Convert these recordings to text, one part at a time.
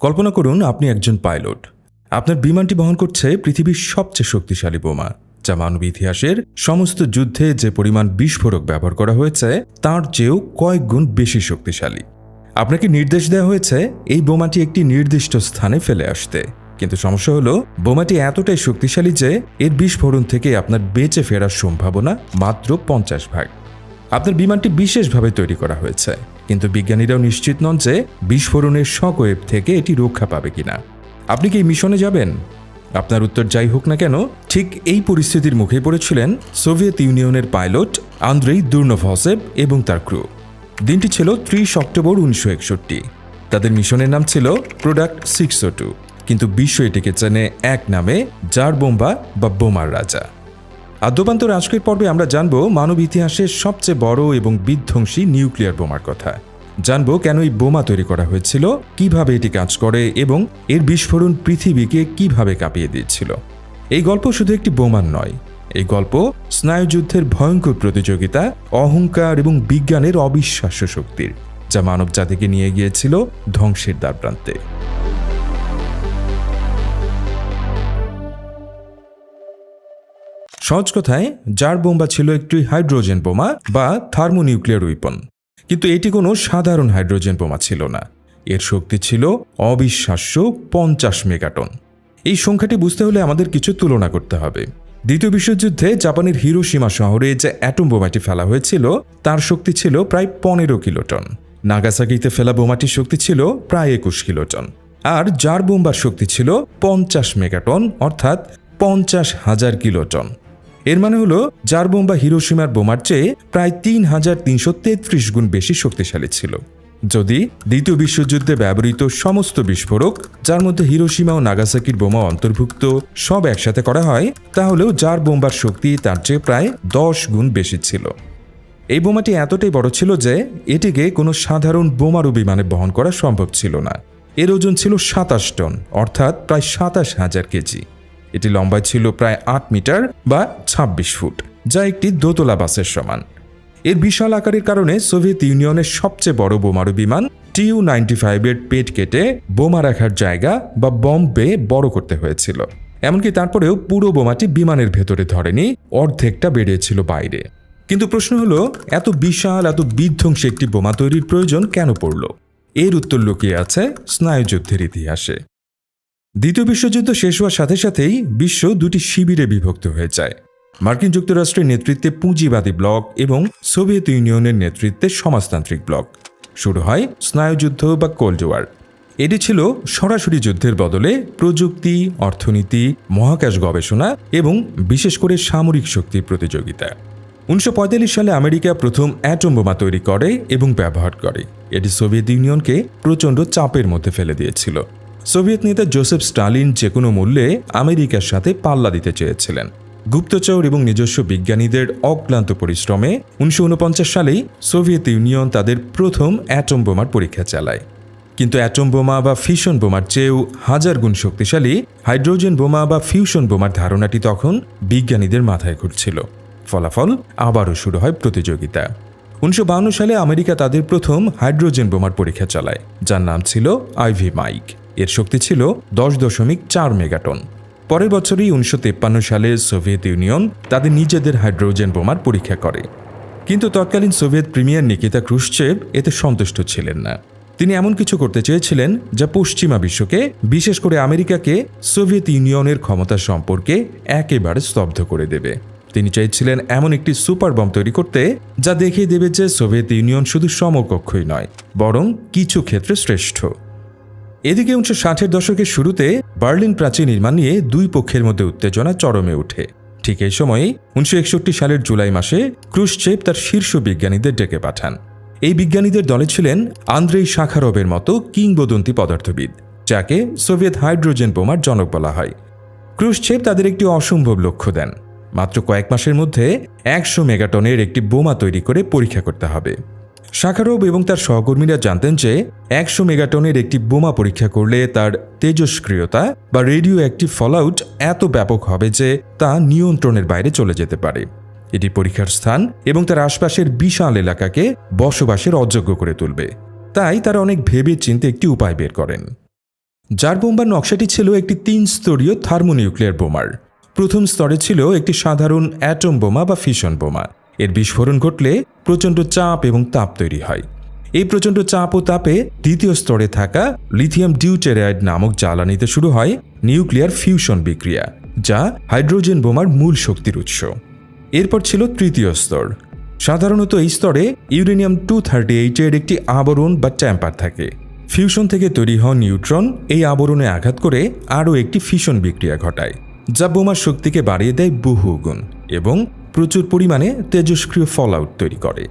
কল্পনা করুন আপনি একজন পাইলট। আপনার বিমানটি বহন করছে পৃথিবীর সবচেয়ে শক্তিশালী বোমা, যা মানব ইতিহাসের সমস্ত যুদ্ধে যে পরিমাণ বিস্ফোরক ব্যবহার করা হয়েছে, তার চেয়েও কয়েক গুণ বেশি শক্তিশালী। আপনাকে নির্দেশ দেওয়া হয়েছে এই বোমাটি একটি নির্দিষ্ট স্থানে ফেলে আসতে। কিন্তু সমস্যা হলো, বোমাটি এতটাই শক্তিশালী যে এর বিস্ফোরণ থেকে আপনার বেঁচে ফেরার সম্ভাবনা মাত্র পঞ্চাশ ভাগ। আপনার বিমানটি বিশেষভাবে তৈরি করা হয়েছে, কিন্তু বিজ্ঞানীরাও নিশ্চিত নন যে বিস্ফোরণের শকওয়েভ থেকে এটি রক্ষা পাবে কিনা। আপনি কি এই মিশনে যাবেন? আপনার উত্তর যাই হোক না কেন, ঠিক এই পরিস্থিতির মুখে পড়েছিলেন সোভিয়েত ইউনিয়নের পাইলট আন্দ্রেই দুর্নভসেব এবং তার ক্রু। দিনটি ছিল ত্রিশ অক্টোবর উনিশশো একষট্টি। তাদের মিশনের নাম ছিল প্রোডাক্ট সিক্স টু, কিন্তু বিশ্ব এটিকে চেনে এক নামে জার বোম্বা বা বোমার রাজা। আদ্যপান্তর আজকের পর্বে আমরা জানব মানব ইতিহাসের সবচেয়ে বড় এবং বিধ্বংসী নিউক্লিয়ার বোমার কথা। জানব কেন এই বোমা তৈরি করা হয়েছিল, কীভাবে এটি কাজ করে এবং এর বিস্ফোরণ পৃথিবীকে কীভাবে কাঁপিয়ে দিয়েছিল। এই গল্প শুধু একটি বোমার নয়, এই গল্প স্নায়ুযুদ্ধের ভয়ঙ্কর প্রতিযোগিতা, অহংকার এবং বিজ্ঞানের অবিশ্বাস্য শক্তির, যা মানব জাতিকে নিয়ে গিয়েছিল ধ্বংসের দ্বারপ্রান্তে। সহজ কথায় জার বোমা ছিল একটি হাইড্রোজেন বোমা বা থার্মোনিউক্লিয়ার উইপন। কিন্তু এটি কোনো সাধারণ হাইড্রোজেন বোমা ছিল না। এর শক্তি ছিল অবিশ্বাস্য পঞ্চাশ মেগাটন। এই সংখ্যাটি বুঝতে হলে আমাদের কিছু তুলনা করতে হবে। দ্বিতীয় বিশ্বযুদ্ধে জাপানের হিরোসীমা শহরে যে অ্যাটম বোমাটি ফেলা হয়েছিল, তার শক্তি ছিল প্রায় পনেরো কিলোটন। নাগাসাকিতে ফেলা বোমাটির শক্তি ছিল প্রায় একুশ কিলোটন। আর জার বোম্বার শক্তি ছিল পঞ্চাশ মেগাটন, অর্থাৎ পঞ্চাশ হাজার কিলোটন। এর মানে হলো জার বোম হিরোসীমার বোমার চেয়ে প্রায় তিন হাজার তিনশো তেত্রিশ গুণ বেশি শক্তিশালী ছিল। যদি দ্বিতীয় বিশ্বযুদ্ধে ব্যবহৃত সমস্ত বিস্ফোরক, যার মধ্যে হিরোসীমা ও নাগাসাকির বোমা অন্তর্ভুক্ত সব একসাথে করা হয়, তাহলেও জার বোম্বার শক্তি তার চেয়ে প্রায় দশ গুণ বেশি ছিল। এই বোমাটি এতটাই বড় ছিল যে, এটিকে কোনো সাধারণ বোমারু বিমানে বহন করা সম্ভব ছিল না। এর ওজন ছিল সাতাশ টন, অর্থাৎ প্রায় সাতাশ হাজার কেজি। এটি লম্বায় ছিল প্রায় আট মিটার বা ২৬ ফুট, যা একটি দোতলা বাসের সমান। এর বিশাল আকারের কারণে সোভিয়েত ইউনিয়নের সবচেয়ে বড় বোমারু বিমান টিউ নাইনটি ফাইভের পেট কেটে বোমা রাখার জায়গা বা বম বে বড় করতে হয়েছিল। এমনকি তারপরেও পুরো বোমাটি বিমানের ভেতরে ধরেনি, অর্ধেকটা বেরিয়েছিল বাইরে। কিন্তু প্রশ্ন হলো, এত বিশাল, এত বিধ্বংসী একটি বোমা তৈরির প্রয়োজন কেন পড়ল? এর উত্তর লুকিয়ে আছে স্নায়ুযুদ্ধের ইতিহাসে। দ্বিতীয় বিশ্বযুদ্ধ শেষ হওয়ার সাথে সাথেই বিশ্ব দুটি শিবিরে বিভক্ত হয়ে যায়। মার্কিন যুক্তরাষ্ট্রের নেতৃত্বে পুঁজিবাদী ব্লক এবং সোভিয়েত ইউনিয়নের নেতৃত্বে সমাজতান্ত্রিক ব্লক। শুরু হয় স্নায়ুযুদ্ধ বা কোল্ড ওয়ার। এটি ছিল সরাসরি যুদ্ধের বদলে প্রযুক্তি, অর্থনীতি, মহাকাশ গবেষণা এবং বিশেষ করে সামরিক শক্তির প্রতিযোগিতা। উনিশশো পঁয়তাল্লিশ সালে আমেরিকা প্রথম অ্যাটম বোমা তৈরি করে এবং ব্যবহার করে। এটি সোভিয়েত ইউনিয়নকে প্রচণ্ড চাপের মধ্যে ফেলে দিয়েছিল। সোভিয়েত নেতা জোসেফ স্টালিন যে কোনো মূল্যে আমেরিকার সাথে পাল্লা দিতে চেয়েছিলেন। গুপ্তচর এবং নিজস্ব বিজ্ঞানীদের অক্লান্ত পরিশ্রমে উনিশশো ঊনপঞ্চাশ সালেই সোভিয়েত ইউনিয়ন তাদের প্রথম অ্যাটম বোমার পরীক্ষা চালায়। কিন্তু অ্যাটম বোমা বা ফিউশন বোমার চেয়েও হাজার গুণ শক্তিশালী হাইড্রোজেন বোমা বা ফিউশন বোমার ধারণাটি তখন বিজ্ঞানীদের মাথায় ঘুরছিল। ফলাফল আবারও শুরু হয় প্রতিযোগিতা। উনিশশো সালে আমেরিকা তাদের প্রথম হাইড্রোজেন বোমার পরীক্ষা চালায়, যার নাম ছিল আইভি মাইক। এর শক্তি ছিল দশ দশমিক চার মেগাটন। পরের বছরই উনিশশো সালে সোভিয়েত ইউনিয়ন তাদের নিজেদের হাইড্রোজেন বোমার পরীক্ষা করে। কিন্তু তৎকালীন সোভিয়েত প্রিমিয়ার নিকিতা ক্রুশচেভ এতে সন্তুষ্ট ছিলেন না। তিনি এমন কিছু করতে চেয়েছিলেন যা পশ্চিমা বিশ্বকে, বিশেষ করে আমেরিকাকে, সোভিয়েত ইউনিয়নের ক্ষমতা সম্পর্কে একেবারে স্তব্ধ করে দেবে। তিনি চাইছিলেন এমন একটি সুপার বম তৈরি করতে, যা দেখিয়ে দেবে যে সোভিয়েত ইউনিয়ন শুধু সমকক্ষই নয়, বরং কিছু ক্ষেত্রে শ্রেষ্ঠ। এদিকে উনিশশো ষাটের দশকের শুরুতে বার্লিন প্রাচীর নির্মাণ নিয়ে দুই পক্ষের মধ্যে উত্তেজনা চরমে ওঠে। ঠিক এই সময়েই উনিশশো সালের জুলাই মাসে ক্রুশচেপ তার শীর্ষ বিজ্ঞানীদের ডেকে পাঠান। এই বিজ্ঞানীদের দলে ছিলেন আন্দ্রেই শাখারবের মতো কিংবদন্তি পদার্থবিদ, যাকে সোভিয়েত হাইড্রোজেন বোমার জনক বলা হয়। ক্রুশচেপ তাদের একটি অসম্ভব লক্ষ্য দেন। মাত্র কয়েক মাসের মধ্যে একশো মেগাটনের একটি বোমা তৈরি করে পরীক্ষা করতে হবে। শাখারব এবং তার সহকর্মীরা জানতেন যে একশো মেগাটনের একটি বোমা পরীক্ষা করলে তার তেজস্ক্রিয়তা বা রেডিও অ্যাক্টিভ ফলআউট এত ব্যাপক হবে যে তা নিয়ন্ত্রণের বাইরে চলে যেতে পারে। এটি পরীক্ষার স্থান এবং তার আশপাশের বিশাল এলাকাকে বসবাসের অযোগ্য করে তুলবে। তাই তারা অনেক ভেবে চিনতে একটি উপায় বের করেন। যার বোম্বার নকশাটি ছিল একটি তিন স্তরীয় থার্মোনিউক্লিয়ার বোমার। প্রথম স্তরে ছিল একটি সাধারণ অ্যাটম বোমা বা ফিশন বোমা। এর বিস্ফোরণ ঘটলে প্রচণ্ড চাপ এবং তাপ তৈরি হয়। এই প্রচণ্ড চাপ ও তাপে দ্বিতীয় স্তরে থাকা লিথিয়াম ডিউটেরাইড নামক জ্বালানিতে শুরু হয় নিউক্লিয়ার ফিউশন বিক্রিয়া, যা হাইড্রোজেন বোমার মূল শক্তির উৎস। এরপর ছিল তৃতীয় স্তর। সাধারণত এই স্তরে ইউরেনিয়াম টু থার্টি এইটের একটি আবরণ বা ট্যাম্পার থাকে। ফিউশন থেকে তৈরি হওয়া নিউট্রন এই আবরণে আঘাত করে আরও একটি ফিশন বিক্রিয়া ঘটায়, যা বোমার শক্তিকে বাড়িয়ে দেয় বহু গুণ এবং প্রচুর পরিমাণে তেজস্ক্রিয় ফলআউট তৈরি করে।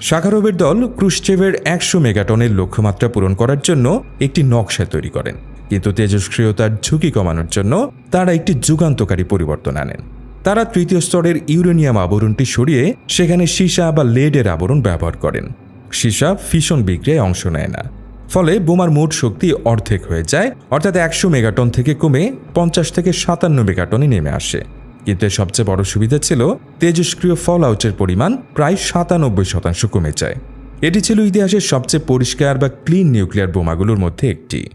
শাখারোভের দল ক্রুশচেভের একশো মেগাটনের লক্ষ্যমাত্রা পূরণ করার জন্য একটি নকশা তৈরি করেন। কিন্তু তেজস্ক্রিয়তার ঝুঁকি কমানোর জন্য তারা একটি যুগান্তকারী পরিবর্তন আনেন। তারা তৃতীয় স্তরের ইউরেনিয়াম আবরণটি সরিয়ে সেখানে সীসা বা লেডের আবরণ ব্যবহার করেন। সীসা ফিশন বিক্রিয়ায় অংশ নেয় না। ফলে বোমার মোট শক্তি অর্ধেক হয়ে যায়, অর্থাৎ একশো মেগাটন থেকে কমে পঞ্চাশ থেকে সাতান্ন মেগাটনে নেমে আসে। এর সবচেয়ে বড় সুবিধা ছিল তেজস্ক্রিয় ফল আউটের পরিমাণ প্রায় সাতানব্বই শতাংশ কমে যায়। এটি ছিল ইতিহাসের সবচেয়ে পরিষ্কার বা ক্লিন নিউক্লিয়ার বোমাগুলোর মধ্যে একটি।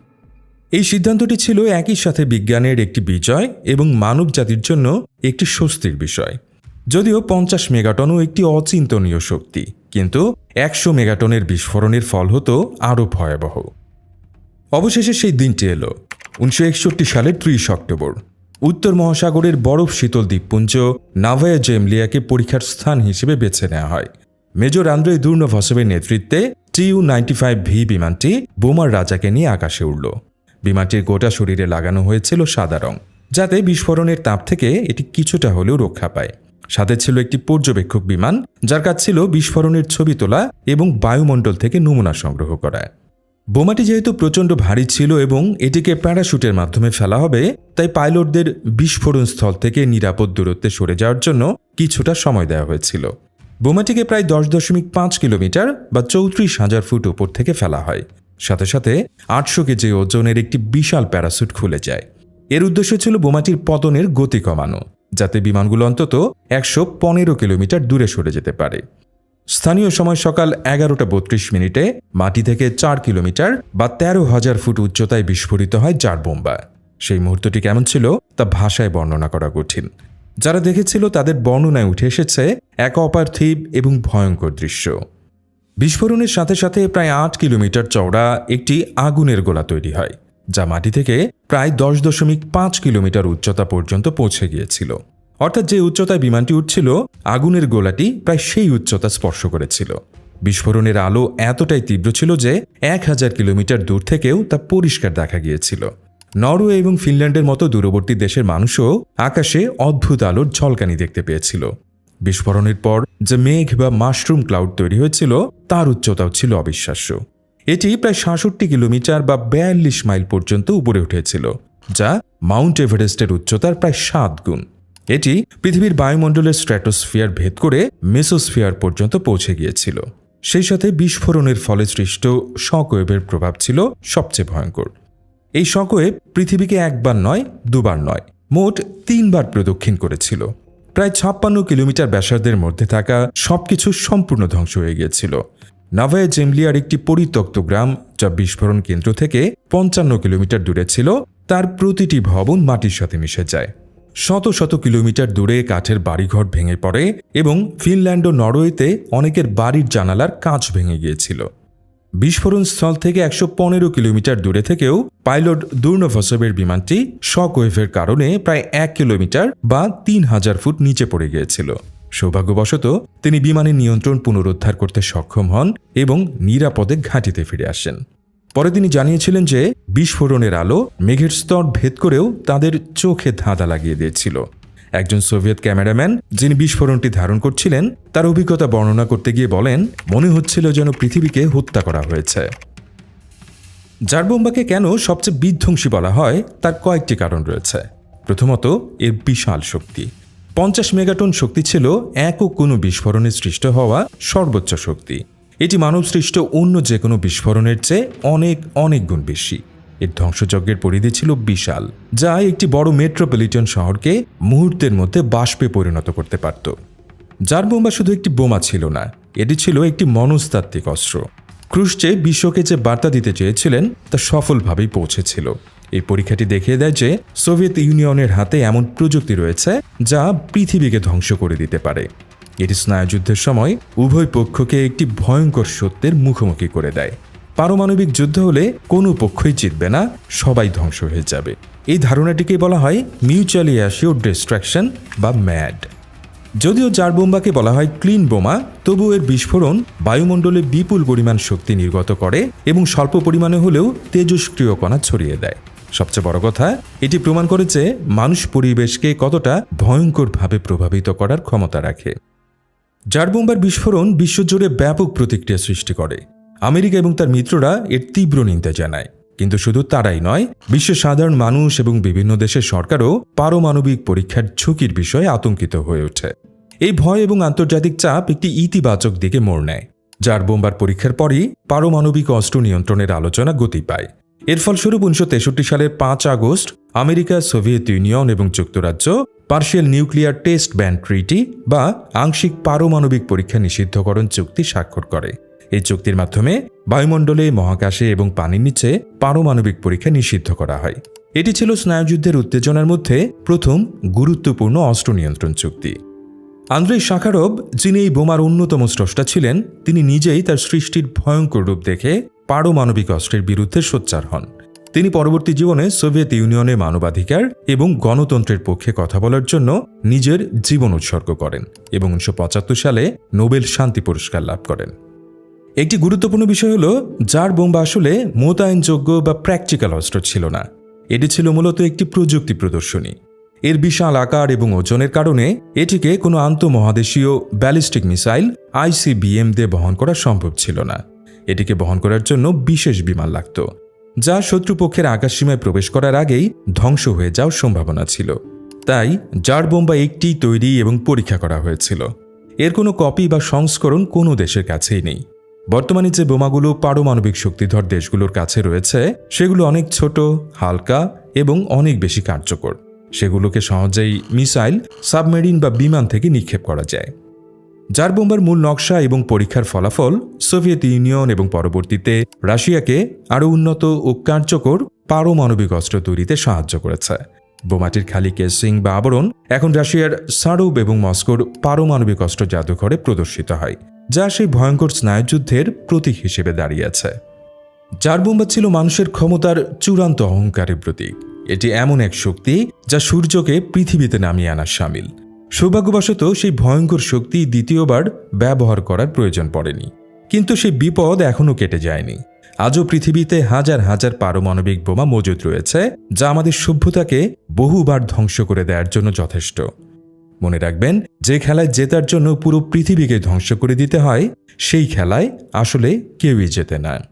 এই সিদ্ধান্তটি ছিল একই সাথে বিজ্ঞানের একটি বিজয় এবং মানব জাতির জন্য একটি স্বস্তির বিষয়। যদিও পঞ্চাশ মেগাটনও একটি অচিন্তনীয় শক্তি, কিন্তু একশো মেগাটনের বিস্ফোরণের ফল হতো আরও ভয়াবহ। অবশেষে সেই দিনটি এলো, উনিশশো একষট্টি সালের ত্রিশ অক্টোবর। উত্তর মহাসাগরের বরফ শীতল দ্বীপপুঞ্জ নাভায়া জেমলিয়াকে পরীক্ষার স্থান হিসেবে বেছে নেওয়া হয়। মেজর আন্দ্রে দুর্নভসবের নেতৃত্বে টিইউ নাইনটি ফাইভ ভি বিমানটি বোমার রাজাকে নিয়ে আকাশে উড়ল। বিমানটির গোটা শরীরে লাগানো হয়েছিল সাদা রং, যাতে বিস্ফোরণের তাপ থেকে এটি কিছুটা হলেও রক্ষা পায়। সাথে ছিল একটি পর্যবেক্ষক বিমান, যার কাজ ছিল বিস্ফোরণের ছবি তোলা এবং বায়ুমণ্ডল থেকে নমুনা সংগ্রহ করা। বোমাটি যেহেতু প্রচণ্ড ভারী ছিল এবং এটিকে প্যারাশুটের মাধ্যমে ফেলা হবে, তাই পাইলটদের বিস্ফোরণ স্থল থেকে নিরাপদ দূরত্বে সরে যাওয়ার জন্য কিছুটা সময় দেওয়া হয়েছিল। বোমাটিকে প্রায় দশ দশমিক পাঁচ কিলোমিটার বা চৌত্রিশ হাজার ফুট উপর থেকে ফেলা হয়। সাথে সাথে আটশো কেজি ওজনের একটি বিশাল প্যারাসুট খুলে যায়। এর উদ্দেশ্য ছিল বোমাটির পতনের গতি কমানো, যাতে বিমানগুলো অন্তত একশো পনেরো কিলোমিটার দূরে সরে যেতে পারে। স্থানীয় সময় সকাল এগারোটা বত্রিশ মিনিটে মাটি থেকে চার কিলোমিটার বা তেরো হাজার ফুট উচ্চতায় বিস্ফোরিত হয় জার বোম্বা। সেই মুহূর্তটি কেমন ছিল তা ভাষায় বর্ণনা করা কঠিন। যারা দেখেছিল তাদের বর্ণনায় উঠে এসেছে এক অপার্থিব এবং ভয়ঙ্কর দৃশ্য। বিস্ফোরণের সাথে সাথে প্রায় আট কিলোমিটার চওড়া একটি আগুনের গোলা তৈরি হয়, যা মাটি থেকে প্রায় দশ দশমিক পাঁচ কিলোমিটার উচ্চতা পর্যন্ত পৌঁছে গিয়েছিল। অর্থাৎ যে উচ্চতায় বিমানটি উঠছিল, আগুনের গোলাটি প্রায় সেই উচ্চতা স্পর্শ করেছিল। বিস্ফোরণের আলো এতটাই তীব্র ছিল যে এক হাজার কিলোমিটার দূর থেকেও তা পরিষ্কার দেখা গিয়েছিল। নরওয়ে এবং ফিনল্যান্ডের মতো দূরবর্তী দেশের মানুষও আকাশে অদ্ভুত আলোর ঝলকানি দেখতে পেয়েছিল। বিস্ফোরণের পর যে মেঘ বা মাশরুম ক্লাউড তৈরি হয়েছিল, তার উচ্চতাও ছিল অবিশ্বাস্য। এটি প্রায় সাতষট্টি কিলোমিটার বা বিয়াল্লিশ মাইল পর্যন্ত উপরে উঠেছিল, যা মাউন্ট এভারেস্টের উচ্চতার প্রায় সাত গুণ। এটি পৃথিবীর বায়ুমণ্ডলের স্ট্র্যাটোস্ফিয়ার ভেদ করে মেসোস্ফিয়ার পর্যন্ত পৌঁছে গিয়েছিল। সেই সাথে বিস্ফোরণের ফলে সৃষ্ট শকওয়েভের প্রভাব ছিল সবচেয়ে ভয়ঙ্কর। এই শকওয়েভ পৃথিবীকে একবার নয়, দুবার নয়, মোট তিনবার প্রদক্ষিণ করেছিল। প্রায় ছাপ্পান্ন কিলোমিটার ব্যাসার্ধের মধ্যে থাকা সবকিছু সম্পূর্ণ ধ্বংস হয়ে গিয়েছিল। নাভায়া জেমলিয়ার একটি পরিত্যক্ত গ্রাম যা বিস্ফোরণ কেন্দ্র থেকে পঞ্চান্ন কিলোমিটার দূরে ছিল, তার প্রতিটি ভবন মাটির সাথে মিশে যায়। শত শত কিলোমিটার দূরে কাঠের বাড়িঘর ভেঙে পড়ে এবং ফিনল্যান্ড ও নরওয়েতে অনেকের বাড়ির জানালার কাঁচ ভেঙে গিয়েছিল। বিস্ফোরণ স্থল থেকে একশো পনেরো কিলোমিটার দূরে থেকেও পাইলট দুর্নভসবের বিমানটি শক ওয়েভের কারণে প্রায় এক কিলোমিটার বা তিন হাজার ফুট নিচে পড়ে গিয়েছিল। সৌভাগ্যবশত, তিনি বিমানের নিয়ন্ত্রণ পুনরুদ্ধার করতে সক্ষম হন এবং নিরাপদে ঘাঁটিতে ফিরে আসেন। পরে তিনি জানিয়েছিলেন যে, বিস্ফোরণের আলো মেঘের স্তর ভেদ করেও তাদের চোখে ধাঁধা লাগিয়ে দিয়েছিল। একজন সোভিয়েত ক্যামেরাম্যান যিনি বিস্ফোরণটি ধারণ করছিলেন, তার অভিজ্ঞতা বর্ণনা করতে গিয়ে বলেন, মনে হচ্ছিল যেন পৃথিবীকে হত্যা করা হয়েছে। জারবোম্বাকে কেন সবচেয়ে বিধ্বংসী বলা হয়, তার কয়েকটি কারণ রয়েছে। প্রথমত, এর বিশাল শক্তি। পঞ্চাশ মেগাটন শক্তি ছিল একক কোনো বিস্ফোরণে সৃষ্ট হওয়া সর্বোচ্চ শক্তি। এটি মানবসৃষ্ট অন্য যে কোনো বিস্ফোরণের চেয়ে অনেক অনেক গুণ বেশি। এর ধ্বংসযজ্ঞের পরিধি ছিল বিশাল, যা একটি বড় মেট্রোপলিটন শহরকে মুহূর্তের মধ্যে বাষ্পে পরিণত করতে পারত। যার বোমা শুধু একটি বোমা ছিল না, এটি ছিল একটি মনস্তাত্ত্বিক অস্ত্র। ক্রুশচে বিশ্বকে যে বার্তা দিতে চেয়েছিলেন, তা সফলভাবেই পৌঁছেছিল। এই পরীক্ষাটি দেখিয়ে দেয় যে সোভিয়েত ইউনিয়নের হাতে এমন প্রযুক্তি রয়েছে, যা পৃথিবীকে ধ্বংস করে দিতে পারে। এটি স্নায়ুযুদ্ধের সময় উভয় পক্ষকে একটি ভয়ঙ্কর সত্যের মুখোমুখি করে দেয়। পারমাণবিক যুদ্ধ হলে কোনো পক্ষই জিতবে না, সবাই ধ্বংস হয়ে যাবে। এই ধারণাটিকে বলা হয় মিউচুয়ালি অ্যাসিওর ডিস্ট্রাকশন বা ম্যাড। যদিও জার বোম্বাকে বলা হয় ক্লিন বোমা তবু এর বিস্ফোরণ বায়ুমণ্ডলে বিপুল পরিমাণ শক্তি নির্গত করে এবং স্বল্প পরিমাণে হলেও তেজস্ক্রিয় কণা ছড়িয়ে দেয়। সবচেয়ে বড় কথা, এটি প্রমাণ করেছে মানুষ পরিবেশকে কতটা ভয়ঙ্করভাবে প্রভাবিত করার ক্ষমতা রাখে। জার বোম্বার বিস্ফোরণ বিশ্বজুড়ে ব্যাপক প্রতিক্রিয়া সৃষ্টি করে। আমেরিকা এবং তার মিত্ররা এর তীব্র নিন্দা জানায়। কিন্তু শুধু তারাই নয়, বিশ্বের সাধারণ মানুষ এবং বিভিন্ন দেশের সরকারও পারমাণবিক পরীক্ষার ঝুঁকির বিষয়ে আতঙ্কিত হয়ে ওঠে। এই ভয় এবং আন্তর্জাতিক চাপ একটি ইতিবাচক দিকে মোড় নেয়, যার বোম্বার পরীক্ষার পরই পারমাণবিক অস্ত্র নিয়ন্ত্রণের আলোচনা গতি পায়। এর ফলস্বরূপ উনিশশো তেষট্টি সালের পাঁচ আগস্ট আমেরিকা, সোভিয়েত ইউনিয়ন এবং যুক্তরাজ্য partial nuclear test ban treaty বা আংশিক পারমাণবিক পরীক্ষা নিষিদ্ধকরণ চুক্তি স্বাক্ষর করে। এই চুক্তির মাধ্যমে বায়ুমণ্ডলে মহাকাশে এবং পানির নিচে পারমাণবিক পরীক্ষা নিষিদ্ধ করা হয়। এটি ছিল স্নায়ুযুদ্ধের উত্তেজনার মধ্যে প্রথম গুরুত্বপূর্ণ অস্ত্র নিয়ন্ত্রণ চুক্তি। আন্দ্রেই শাখারব যিনি এই বোমার অন্যতম স্রষ্টা ছিলেন, তিনি নিজেই তার সৃষ্টির ভয়ঙ্কর রূপ দেখে পারমাণবিক অস্ত্রের বিরুদ্ধে সোচ্চার হন। তিনি পরবর্তী জীবনে সোভিয়েত ইউনিয়নের মানবাধিকার এবং গণতন্ত্রের পক্ষে কথা বলার জন্য নিজের জীবন উৎসর্গ করেন এবং উনিশশো পঁচাত্তর সালে নোবেল শান্তি পুরস্কার লাভ করেন। একটি গুরুত্বপূর্ণ বিষয় হল, যার বোম্বা আসলে মোতায়েনযোগ্য বা প্র্যাকটিক্যাল অস্ত্র ছিল না। এটি ছিল মূলত একটি প্রযুক্তি প্রদর্শনী। এর বিশাল আকার এবং ওজনের কারণে এটিকে কোনো আন্তঃমহাদেশীয় ব্যালিস্টিক মিসাইল আইসিবিএম দিয়ে বহন করা সম্ভব ছিল না। এটিকে বহন করার জন্য বিশেষ বিমান লাগত। যা শত্রুপক্ষের আকাশসীমায় প্রবেশ করার আগেই ধ্বংস হয়ে যাওয়ার সম্ভাবনা ছিল। তাই জার বোম্বা একটি তৈরি এবং পরীক্ষা করা হয়েছিল। এর কোনো কপি বা সংস্করণ কোনো দেশের কাছেই নেই। বর্তমানে যে বোমাগুলো পারমাণবিক শক্তিধর দেশগুলোর কাছে রয়েছে, সেগুলো অনেক ছোট, হালকা এবং অনেক বেশি কার্যকর। সেগুলোকে সহজেই মিসাইল, সাবমেরিন বা বিমান থেকে নিক্ষেপ করা যায়। যার বোম্বার মূল নকশা এবং পরীক্ষার ফলাফল সোভিয়েত ইউনিয়ন এবং পরবর্তীতে রাশিয়াকে আরও উন্নত ও কার্যকর পারমাণবিক অস্ত্র তৈরিতে সাহায্য করেছে। বোমাটির খালি কেসিং বা আবরণ এখন রাশিয়ার সারুব এবং মস্কোর পারমাণবিক অস্ত্র জাদুঘরে প্রদর্শিত হয়, যা সেই ভয়ঙ্কর স্নায়ুযুদ্ধের প্রতীক হিসেবে দাঁড়িয়েছে। যার বোম্বা ছিল মানুষের ক্ষমতার চূড়ান্ত অহংকারের প্রতীক। এটি এমন এক শক্তি যা সূর্যকে পৃথিবীতে নামিয়ে আনার সামিল। সৌভাগ্যবশত সেই ভয়ঙ্কর শক্তি দ্বিতীয়বার ব্যবহার করার প্রয়োজন পড়েনি। কিন্তু সেই বিপদ এখনও কেটে যায়নি। আজও পৃথিবীতে হাজার হাজার পারমাণবিক বোমা মজুদ রয়েছে, যা আমাদের সভ্যতাকে বহুবার ধ্বংস করে দেওয়ার জন্য যথেষ্ট। মনে রাখবেন, যে খেলায় জেতার জন্য পুরো পৃথিবীকে ধ্বংস করে দিতে হয়, সেই খেলায় আসলে কেউই জেতে না।